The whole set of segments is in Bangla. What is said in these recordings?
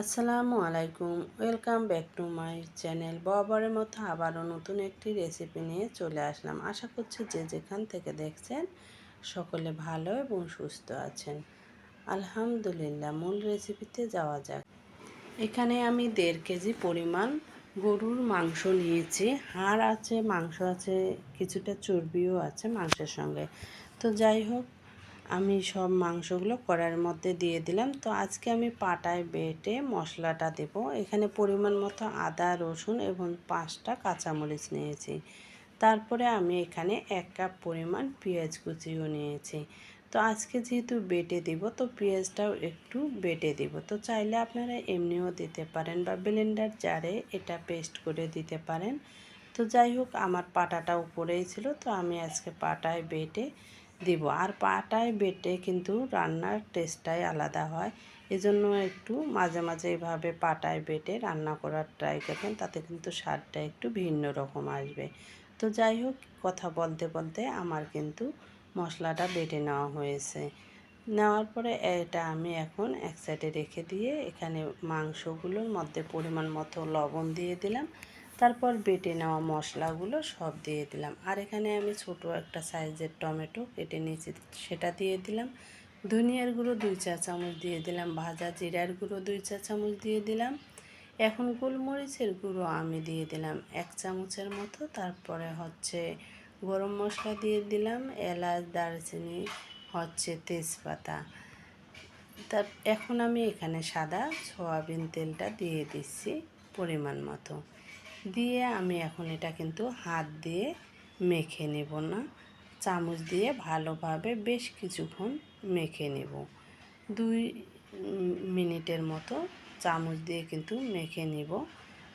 আসসালামু আলাইকুম। Welcome back to my channel বরাবরের মতো আবারও নতুন একটি রেসিপি নিয়ে চলে আসলাম। আশা করছি যে যেখান থেকে দেখছেন সকলে ভালো এবং সুস্থ আছেন। আলহামদুলিল্লাহ, মূল রেসিপিতে যাওয়া যাক। এখানে আমি দেড় কেজি পরিমাণ গরুর মাংস নিয়েছি। হাড় আছে, মাংস আছে, কিছুটা চর্বিও আছে মাংসের সঙ্গে। তো যাই হোক আমি সব মাংসগুলো কড়ার মধ্যে দিয়ে দিলাম। তো আজকে আমি পাটায় বেটে মশলাটা দেব। এখানে পরিমাণ মতো আদা, রসুন এবং পাঁচটা কাঁচামরিচ নিয়েছি। তারপরে আমি এখানে এক কাপ পরিমাণ পেঁয়াজ কুচিও নিয়েছি। তো আজকে যেহেতু বেটে দিব, তো পেঁয়াজটাও একটু বেটে দিব। তো চাইলে আপনারা এমনিও দিতে পারেন বা ব্লেন্ডার জারে এটা পেস্ট করে দিতে পারেন। তো যাই হোক, আমার পাটাটা উপরেই ছিল। তো আমি আজকে পাটায় বেটে দিব। আর পাটায়, বেটে কিন্তু রান্নার টেস্টটাই আলাদা হয়। এজন্য একটু মাঝে মাঝে এইভাবে পাটায়, বেটে রান্না করার ট্রাই করবেন, তাতে কিন্তু স্বাদটা একটু ভিন্ন রকম আসবে। তো যাই হোক, কথা বলতে বলতে আমার কিন্তু মশলাটা বেটে নেওয়া হয়েছে। নেওয়ার পরে এটা আমি এখন এক সাইডে রেখে দিয়ে এখানে মাংসগুলোর মধ্যে পরিমাণ মতো লবণ দিয়ে দিলাম। তারপর বেটে নেওয়া মশলাগুলো সব দিয়ে দিলাম। আর এখানে আমি ছোট একটা সাইজের টমেটো কেটে নিয়েছি, সেটা দিয়ে দিলাম। ধনিয়ার গুঁড়ো দুই চা চামচ দিয়ে দিলাম, ভাজা জিরার গুঁড়ো দুই চা চামচ দিয়ে দিলাম। এখন গোলমরিচের গুঁড়ো আমি দিয়ে দিলাম এক চামচের মতো। তারপরে হচ্ছে গরম মশলা দিয়ে দিলাম, এলাচ, দারচিনি, হচ্ছে তেজপাতা। তার, এখন আমি এখানে সাদা সয়াবিন তেলটা দিয়ে দিচ্ছি পরিমাণ মতো। দিয়ে আমি এখন এটা কিন্তু হাত দিয়ে মেখে নেব না। চামচ দিয়ে ভালোভাবে বেশ কিছুক্ষণ মেখে নেব। দুই মিনিটের মতো চামচ দিয়ে কিন্তু মেখে নেব।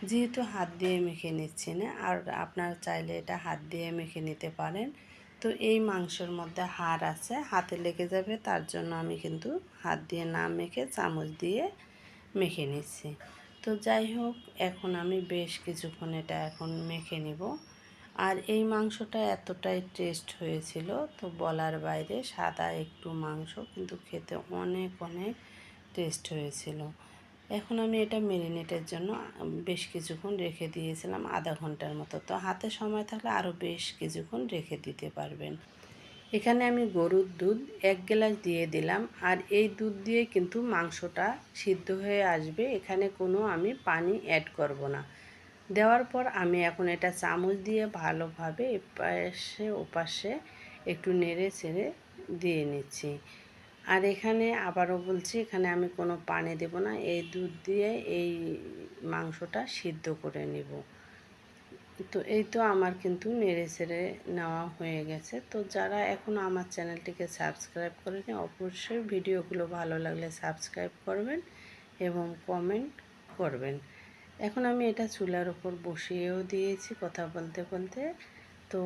যেহেতু হাত দিয়ে মেখে নিচ্ছি না, আর আপনারা চাইলে এটা হাত দিয়ে মেখে নিতে পারেন। তো এই মাংসের মধ্যে হাড় আছে, হাতে লেগে যাবে, তার জন্য আমি কিন্তু হাত দিয়ে না মেখে চামচ দিয়ে মেখে নিচ্ছি। তো যাই হোক, এখন আমি বেশ কিছুক্ষণ এটা এখন মেখে নিব। আর এই মাংসটা এতটাই টেস্ট হয়েছিল, তো বলার বাইরে সাদা একটু মাংস, কিন্তু খেতে অনেক অনেক টেস্ট হয়েছিল। এখন আমি এটা মেরিনেটের জন্য বেশ কিছুক্ষণ রেখে দিয়েছিলাম আধা ঘণ্টার মতো। তো হাতে সময় থাকলে আরও বেশ কিছুক্ষণ রেখে দিতে পারবেন। এখানে আমি গরুর দুধ এক গ্লাস দিয়ে দিলাম, আর এই দুধ দিয়ে কিন্তু মাংসটা সিদ্ধ হয়ে আসবে। এখানে কোনো আমি পানি অ্যাড করব না। দেওয়ার পর আমি এখন এটা চামচ দিয়ে ভালোভাবে এপাশে ওপাশে একটু নেড়ে ছেড়ে দিয়ে নিচ্ছি। আর এখানে আবারও বলছি, এখানে আমি কোনো পানি দেব না, এই দুধ দিয়ে এই মাংসটা সিদ্ধ করে নেব। তো এই তো আমার কিন্তু নেড়ে ছেড়ে নেওয়া হয়ে গেছে। তো যারা এখনও আমার চ্যানেলটিকে সাবস্ক্রাইব করেনি, অবশ্যই ভিডিওগুলো ভালো লাগলে সাবস্ক্রাইব করবেন এবং কমেন্ট করবেন। এখন আমি এটা চুলার ওপর বসিয়েও দিয়েছি কথা বলতে বলতে। তো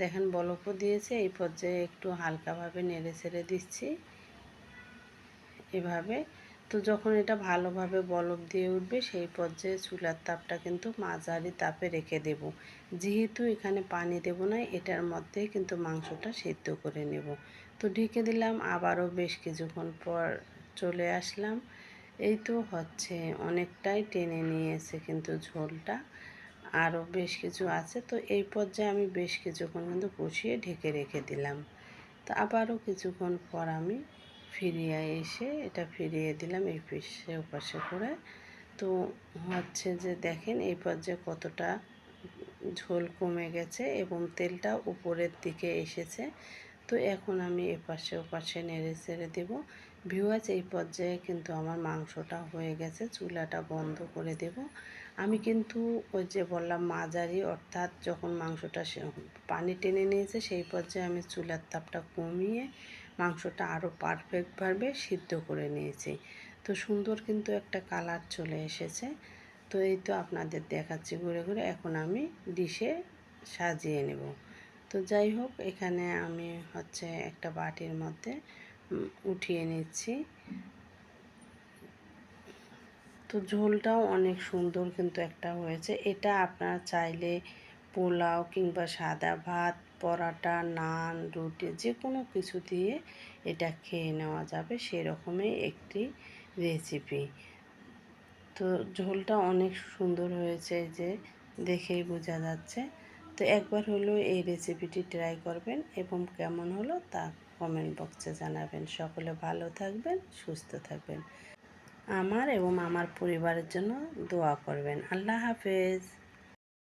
দেখেন বলকও দিয়েছে, এই পর্যায়ে একটু হালকাভাবে নেড়ে ছেড়ে দিচ্ছি। এভাবে তো যখন এটা ভালোভাবে বলক দিয়ে উঠবে, সেই পর্যায়ে চুলার তাপটা কিন্তু মাঝারি তাপে রেখে দেব। যেহেতু এখানে পানি দেব না, এটার মধ্যে কিন্তু মাংসটা সেদ্ধ করে নেব। তো ঢেকে দিলাম, আবারও বেশ কিছুক্ষণ পর চলে আসলাম। এই তো হচ্ছে, অনেকটাই টেনে নিয়েছে কিন্তু ঝোলটা। আরও বেশ কিছু আছে, তো এই পর্যায়ে আমি বেশ কিছুক্ষণ কিন্তু কষিয়ে ঢেকে রেখে দিলাম। তো আবারও কিছুক্ষণ পর আমি ফিরিয়ে এসে এটা ফিরিয়ে দিলাম এই পিসে ওপাশে করে। তো হচ্ছে যে দেখেন এই পর্যায়ে কতটা ঝোল কমে গেছে এবং তেলটা উপরের দিকে এসেছে। তো এখন আমি এপাশে ওপাশে নেড়ে ছেড়ে দেবো। ভিউয়াজ এই পর্যায়ে কিন্তু আমার মাংসটা হয়ে গেছে, চুলাটা বন্ধ করে দেব। আমি কিন্তু ওই যে বললাম মাঝারি, অর্থাৎ যখন মাংসটা পানি টেনে নিয়েছে, সেই পর্যায়ে আমি চুলার তাপটা কমিয়ে মাংসটা আরও পারফেক্টভাবে সিদ্ধ করে নিয়েছি। তো সুন্দর কিন্তু একটা কালার চলে এসেছে। তো এই তো আপনাদের দেখাচ্ছি ঘুরে ঘুরে। এখন আমি ডিশে সাজিয়ে নেব। তো যাই হোক, এখানে আমি হচ্ছে একটা বাটির মধ্যে উঠিয়ে নিচ্ছি। তো ঝোলটাও অনেক সুন্দর কিন্তু একটা হয়েছে। এটা আপনারা চাইলে পোলাও কিংবা সাদা ভাত, পরাটা, নান, রুটি যে কোনো কিছু দিয়ে এটা খেয়ে নেওয়া যাবে সেরকমই একটি রেসিপি তো ঝোলটা অনেক সুন্দর হয়েছে যে দেখেই বোঝা যাচ্ছে। তো একবার হলেও এই রেসিপিটি ট্রাই করবেন এবং কেমন হলো তা কমেন্ট বক্সে জানাবেন। সকলে ভালো থাকবেন, সুস্থ থাকবেন। আমার এবং আমার পরিবারের জন্য দোয়া করবেন। আল্লাহ হাফেজ।